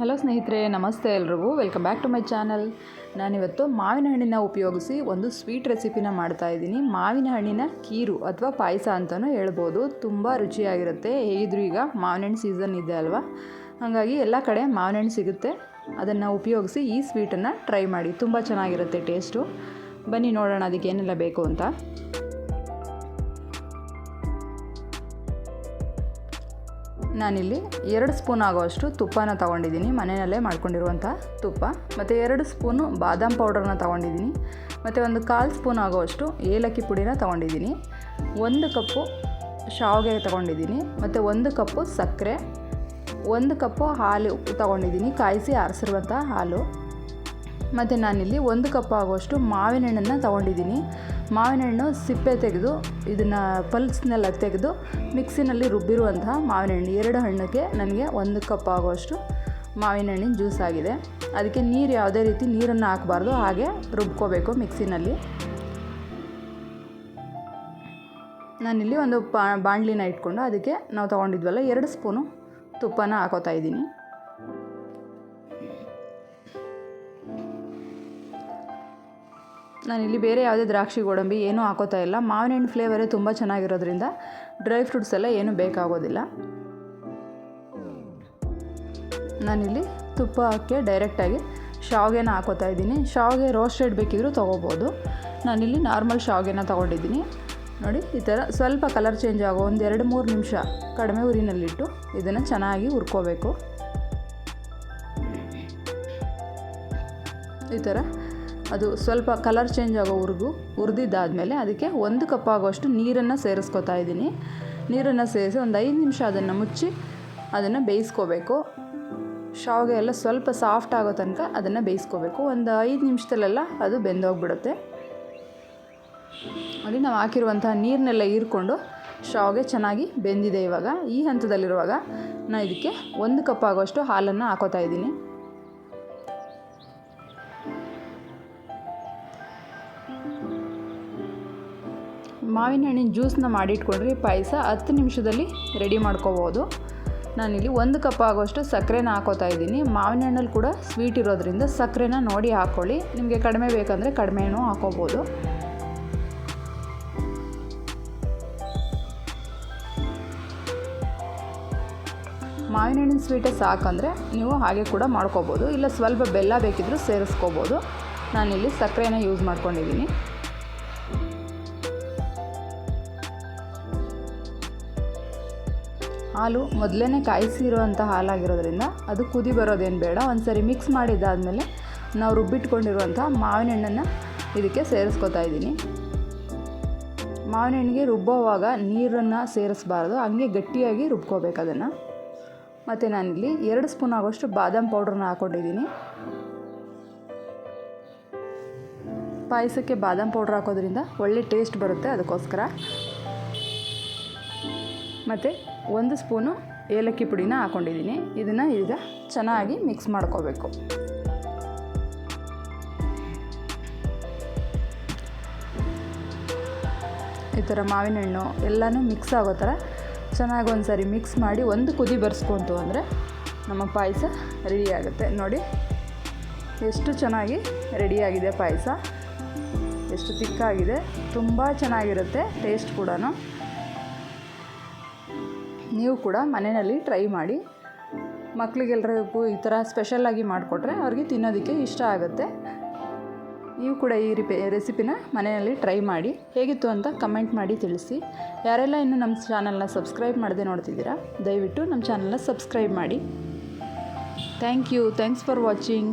Hello ಸ್ನೇಹಿತರೆ, ನಮಸ್ತೆ ಎಲ್ರಿಗೂ. Welcome back to my channel ನಾನಿವತ್ತು ಮಾವಿನ ಹಣ್ಣಿನ ಉಪಯೋಗಿಸಿ ಒಂದು ಸ್ವೀಟ್ ರೆಸಿಪಿನ ಮಾಡ್ತಾ ಇದ್ದೀನಿ. ಮಾವಿನ ಹಣ್ಣಿನ ಕೀರು ಅಥವಾ ಪಾಯಸ ಅಂತಲೂ ಹೇಳ್ಬೋದು. ತುಂಬ ರುಚಿಯಾಗಿರುತ್ತೆ. ಹೇಗಿದ್ರು ಈಗ ಮಾವಿನ ಹಣ್ಣು ಸೀಸನ್ ಇದೆ ಅಲ್ವಾ? ಹಾಗಾಗಿ ಎಲ್ಲ ಕಡೆ ಮಾವಿನ ಹಣ್ಣು ಸಿಗುತ್ತೆ. ಅದನ್ನು ಉಪಯೋಗಿಸಿ ಈ ಸ್ವೀಟನ್ನು ಟ್ರೈ ಮಾಡಿ. ತುಂಬ ಚೆನ್ನಾಗಿರುತ್ತೆ ಟೇಸ್ಟು ಬನ್ನಿ ನೋಡೋಣ ಅದಕ್ಕೆ ಏನೆಲ್ಲ ಬೇಕು ಅಂತ. ನಾನಿಲ್ಲಿ ಎರಡು ಸ್ಪೂನ್ ಆಗೋಷ್ಟು ತುಪ್ಪನ ತೊಗೊಂಡಿದ್ದೀನಿ. ಮನೆಯಲ್ಲೇ ಮಾಡ್ಕೊಂಡಿರುವಂಥ ತುಪ್ಪ. ಮತ್ತು ಎರಡು ಸ್ಪೂನು ಬಾದಾಮ್ ಪೌಡರ್ನ ತೊಗೊಂಡಿದ್ದೀನಿ. ಮತ್ತು ಒಂದು ಕಾಲು ಸ್ಪೂನ್ ಆಗೋಷ್ಟು ಏಲಕ್ಕಿ ಪುಡಿನ ತೊಗೊಂಡಿದ್ದೀನಿ. ಒಂದು ಕಪ್ಪು ಶಾವಿಗೆ ತೊಗೊಂಡಿದ್ದೀನಿ. ಮತ್ತು ಒಂದು ಕಪ್ಪು ಸಕ್ಕರೆ. ಒಂದು ಕಪ್ಪು ಹಾಲು ತೊಗೊಂಡಿದ್ದೀನಿ. ಕಾಯಿಸಿ ಆರಿಸಿರುವಂಥ ಹಾಲು. ಮತ್ತು ನಾನಿಲ್ಲಿ ಒಂದು ಕಪ್ ಆಗುವಷ್ಟು ಮಾವಿನ ಹಣ್ಣನ್ನು ತೊಗೊಂಡಿದ್ದೀನಿ. ಮಾವಿನ ಹಣ್ಣು ಸಿಪ್ಪೆ ತೆಗೆದು, ಇದನ್ನು ಪಲ್ಸ್ನೆಲ್ಲ ತೆಗೆದು, ಮಿಕ್ಸಿನಲ್ಲಿ ರುಬ್ಬಿರುವಂತಹ ಮಾವಿನ ಹಣ್ಣು ಎರಡು ಹಣ್ಣಿಗೆ ನನಗೆ ಒಂದು ಕಪ್ ಆಗುವಷ್ಟು ಮಾವಿನ ಹಣ್ಣಿನ ಜ್ಯೂಸ್ ಆಗಿದೆ. ಅದಕ್ಕೆ ನೀರು ಯಾವುದೇ ರೀತಿ ನೀರನ್ನು ಹಾಕಬಾರ್ದು, ಹಾಗೆ ರುಬ್ಕೋಬೇಕು ಮಿಕ್ಸಿನಲ್ಲಿ. ನಾನಿಲ್ಲಿ ಒಂದು ಬಾಣಲಿನ ಇಟ್ಕೊಂಡು ಅದಕ್ಕೆ ನಾವು ತೊಗೊಂಡಿದ್ವಲ್ಲ, ಎರಡು ಸ್ಪೂನು ತುಪ್ಪನ ಹಾಕೋತಾ ಇದ್ದೀನಿ. ನಾನಿಲ್ಲಿ ಬೇರೆ ಯಾವುದೇ ದ್ರಾಕ್ಷಿ ಗೋಡಂಬಿ ಏನೂ ಹಾಕೋತಾ ಇಲ್ಲ. ಮಾವಿನ ಹಣ್ಣು ಫ್ಲೇವರೇ ತುಂಬ ಚೆನ್ನಾಗಿರೋದ್ರಿಂದ ಡ್ರೈ ಫ್ರೂಟ್ಸ್ ಎಲ್ಲ ಏನೂ ಬೇಕಾಗೋದಿಲ್ಲ. ನಾನಿಲ್ಲಿ ತುಪ್ಪ ಹಾಕಿ ಡೈರೆಕ್ಟಾಗಿ ಶಾವಿಗೆನ ಹಾಕೋತಾ ಇದ್ದೀನಿ. ಶಾವಿಗೆ ರೋಸ್ಟೆಡ್ ಬೇಕಿದ್ರೂ ತೊಗೋಬೋದು. ನಾನಿಲ್ಲಿ ನಾರ್ಮಲ್ ಶಾವಿಗೆನ ತೊಗೊಂಡಿದ್ದೀನಿ. ನೋಡಿ, ಈ ಥರ ಸ್ವಲ್ಪ ಕಲರ್ ಚೇಂಜ್ ಆಗೋ ಒಂದು ಎರಡು ಮೂರು ನಿಮಿಷ ಕಡಿಮೆ ಉರಿನಲ್ಲಿಟ್ಟು ಇದನ್ನು ಚೆನ್ನಾಗಿ ಹುರ್ಕೋಬೇಕು. ಈ ಥರ ಅದು ಸ್ವಲ್ಪ ಕಲರ್ ಚೇಂಜ್ ಆಗೋ ಹುರ್ಗು ಹುರಿದಿದ್ದಾದಮೇಲೆ ಅದಕ್ಕೆ ಒಂದು ಕಪ್ ಆಗೋಷ್ಟು ನೀರನ್ನು ಸೇರಿಸ್ಕೊತಾ ಇದ್ದೀನಿ. ನೀರನ್ನು ಸೇರಿಸಿ ಒಂದು ಐದು ನಿಮಿಷ ಅದನ್ನು ಮುಚ್ಚಿ ಅದನ್ನು ಬೇಯಿಸ್ಕೋಬೇಕು. ಶಾವಿಗೆ ಎಲ್ಲ ಸ್ವಲ್ಪ ಸಾಫ್ಟ್ ಆಗೋ ತನಕ ಅದನ್ನು ಬೇಯಿಸ್ಕೋಬೇಕು. ಒಂದು ಐದು ನಿಮಿಷದಲ್ಲೆಲ್ಲ ಅದು ಬೆಂದೋಗ್ಬಿಡುತ್ತೆ. ಅಲ್ಲಿ ನಾವು ಹಾಕಿರುವಂತಹ ನೀರನ್ನೆಲ್ಲ ಹೀರ್ಕೊಂಡು ಶಾವಿಗೆ ಚೆನ್ನಾಗಿ ಬೆಂದಿದೆ ಇವಾಗ. ಈ ಹಂತದಲ್ಲಿರುವಾಗ ನಾನು ಇದಕ್ಕೆ ಒಂದು ಕಪ್ ಆಗೋಷ್ಟು ಹಾಲನ್ನು ಹಾಕೋತಾ ಇದ್ದೀನಿ. ಮಾವಿನ ಹಣ್ಣಿನ ಜ್ಯೂಸನ್ನ ಮಾಡಿಟ್ಕೊಂಡ್ರೆ, ಪಾಯಸ ಹತ್ತು ನಿಮಿಷದಲ್ಲಿ ರೆಡಿ ಮಾಡ್ಕೋಬೋದು. ನಾನಿಲ್ಲಿ ಒಂದು ಕಪ್ ಆಗೋಷ್ಟು ಸಕ್ಕರೆನ ಹಾಕೋತಾ ಇದ್ದೀನಿ. ಮಾವಿನ ಹಣ್ಣಲ್ಲಿ ಕೂಡ ಸ್ವೀಟ್ ಇರೋದ್ರಿಂದ ಸಕ್ಕರೆನ ನೋಡಿ ಹಾಕ್ಕೊಳ್ಳಿ ನಿಮಗೆ ಕಡಿಮೆ ಬೇಕಂದರೆ ಕಡಿಮೆನೂ ಹಾಕೋಬೋದು. ಮಾವಿನ ಹಣ್ಣಿನ ಸ್ವೀಟೇ ಸಾಕಂದರೆ ನೀವು ಹಾಗೆ ಕೂಡ ಮಾಡ್ಕೋಬೋದು. ಇಲ್ಲ ಸ್ವಲ್ಪ ಬೆಲ್ಲ ಬೇಕಿದ್ದರೂ ಸೇರಿಸ್ಕೋಬೋದು. ನಾನಿಲ್ಲಿ ಸಕ್ಕರೆನ ಯೂಸ್ ಮಾಡ್ಕೊಂಡಿದ್ದೀನಿ. ಹಾಲು ಮೊದಲೇ ಕಾಯಿಸಿರುವಂಥ ಹಾಲಾಗಿರೋದ್ರಿಂದ ಅದು ಕುದಿ ಬರೋದೇನು ಬೇಡ. ಒಂದು ಸರಿ ಮಿಕ್ಸ್ ಮಾಡಿದ್ದಾದಮೇಲೆ ನಾವು ರುಬ್ಬಿಟ್ಕೊಂಡಿರುವಂಥ ಮಾವಿನ ಹಣ್ಣನ್ನು ಇದಕ್ಕೆ ಸೇರಿಸ್ಕೊತಾ ಇದ್ದೀನಿ. ಮಾವಿನ ಹಣ್ಣಿಗೆ ರುಬ್ಬೋವಾಗ ನೀರನ್ನು ಸೇರಿಸ್ಬಾರ್ದು. ಹಂಗೆ ಗಟ್ಟಿಯಾಗಿ ರುಬ್ಕೋಬೇಕು ಅದನ್ನು. ಮತ್ತು ನಾನಿಲ್ಲಿ ಎರಡು ಸ್ಪೂನ್ ಆಗೋಷ್ಟು ಬಾದಾಮ್ ಪೌಡ್ರನ್ನ ಹಾಕ್ಕೊಂಡಿದ್ದೀನಿ ಪಾಯಸಕ್ಕೆ ಬಾದಾಮ್ ಪೌಡ್ರ್ ಹಾಕೋದ್ರಿಂದ ಒಳ್ಳೆ ಟೇಸ್ಟ್ ಬರುತ್ತೆ ಅದಕ್ಕೋಸ್ಕರ. ಮತ್ತು ಒಂದು ಸ್ಪೂನು ಏಲಕ್ಕಿ ಪುಡಿನ ಹಾಕ್ಕೊಂಡಿದ್ದೀನಿ ಇದನ್ನು ಈಗ ಚೆನ್ನಾಗಿ ಮಿಕ್ಸ್ ಮಾಡ್ಕೋಬೇಕು. ಈ ಥರ ಮಾವಿನ ಹಣ್ಣು ಎಲ್ಲನೂ ಮಿಕ್ಸ್ ಆಗೋ ಥರ ಚೆನ್ನಾಗಿ ಒಂದು ಸಾರಿ ಮಿಕ್ಸ್ ಮಾಡಿ ಒಂದು ಕುದಿ ಬರ್ಸ್ಕೊಂತು ಅಂದರೆ ನಮ್ಮ ಪಾಯಸ ರೆಡಿ ಆಗುತ್ತೆ. ನೋಡಿ, ಎಷ್ಟು ಚೆನ್ನಾಗಿ ರೆಡಿಯಾಗಿದೆ ಪಾಯಸ. ಎಷ್ಟು ತಿಕ್ಕಾಗಿದೆ ತುಂಬ ಚೆನ್ನಾಗಿರುತ್ತೆ ಟೇಸ್ಟ್ ಕೂಡ ನೀವು ಕೂಡ ಮನೆಯಲ್ಲಿ ಟ್ರೈ ಮಾಡಿ. ಮಕ್ಕಳಿಗೆಲ್ರಿಗೂ ಈ ಥರ ಸ್ಪೆಷಲ್ಲಾಗಿ ಮಾಡಿಕೊಟ್ರೆ ಅವ್ರಿಗೆ ತಿನ್ನೋದಕ್ಕೆ ಇಷ್ಟ ಆಗುತ್ತೆ. ನೀವು ಕೂಡ ಈ ರಿಪೆ ರೆಸಿಪಿನ ಮನೆಯಲ್ಲಿ ಟ್ರೈ ಮಾಡಿ. ಹೇಗಿತ್ತು ಅಂತ ಕಮೆಂಟ್ ಮಾಡಿ ತಿಳಿಸಿ. ಯಾರೆಲ್ಲ ಇನ್ನೂ ನಮ್ಮ ಚಾನಲ್ನ ಸಬ್ಸ್ಕ್ರೈಬ್ ಮಾಡದೆ ನೋಡ್ತಿದ್ದೀರಾ, ದಯವಿಟ್ಟು ನಮ್ಮ ಚಾನಲ್ನ ಸಬ್ಸ್ಕ್ರೈಬ್ ಮಾಡಿ. Thank you thanks for watching